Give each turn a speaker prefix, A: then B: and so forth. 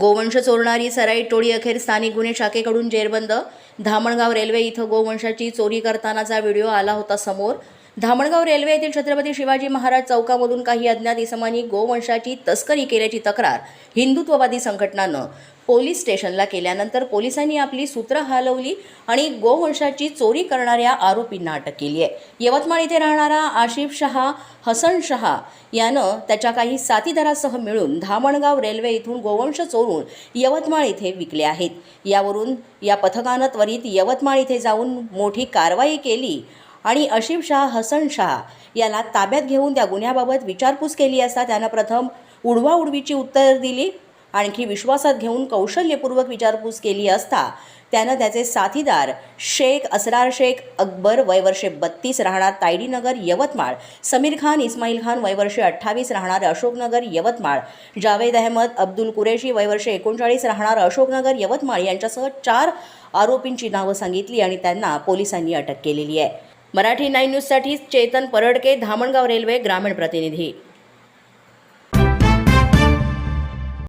A: गोवंश चोरणारी सराई टोळी अखेर स्थानिक गुन्हे शाखेकडून जेरबंद. धामणगाव रेल्वे इथं गोवंशाची चोरी करतानाचा व्हिडिओ आला होता समोर. धामणगाव रेल्वे येथील छत्रपती शिवाजी महाराज चौकामधून काही अज्ञात इसमांनी गोवंशाची तस्करी केल्याची तक्रार हिंदुत्ववादी संघटनानं पोलीस स्टेशनला केल्यानंतर पोलिसांनी आपली सूत्र हलवली आणि गोवंशाची चोरी करणाऱ्या आरोपींना अटक केली आहे. यवतमाळ इथे राहणारा आशिफ शहा हसन शहा यानं त्याच्या काही साथीदारासह मिळून धामणगाव रेल्वे इथून गोवंश चोरून यवतमाळ इथे विकले आहेत. यावरून या पथकानं त्वरित यवतमाळ इथे जाऊन मोठी कारवाई केली आणि अशिफ शाह हसन शाह याला ताब्यात घेऊन त्या गुन्ह्याबाबत विचारपूस केली असता त्यानं प्रथम उडवाउडवीची उत्तर दिली आणखी विश्वासात घेऊन कौशल्यपूर्वक विचारपूस केली असता त्यानं त्याचे साथीदार शेख असरार शेख अकबर वयवर्षे बत्तीस राहणार तायडीनगर यवतमाळ समीर खान इस्माईल खान वयवर्षे अठ्ठावीस राहणार अशोकनगर यवतमाळ जावेद अहमद अब्दुल कुरेशी वयवर्षे एकोणचाळीस राहणार अशोकनगर यवतमाळ यांच्यासह चार आरोपींची नावं सांगितली आणि त्यांना पोलिसांनी अटक केलेली आहे. मराठी नाईन न्यूजसाठी चेतन परडके धामणगाव रेल्वे ग्रामीण प्रतिनिधी.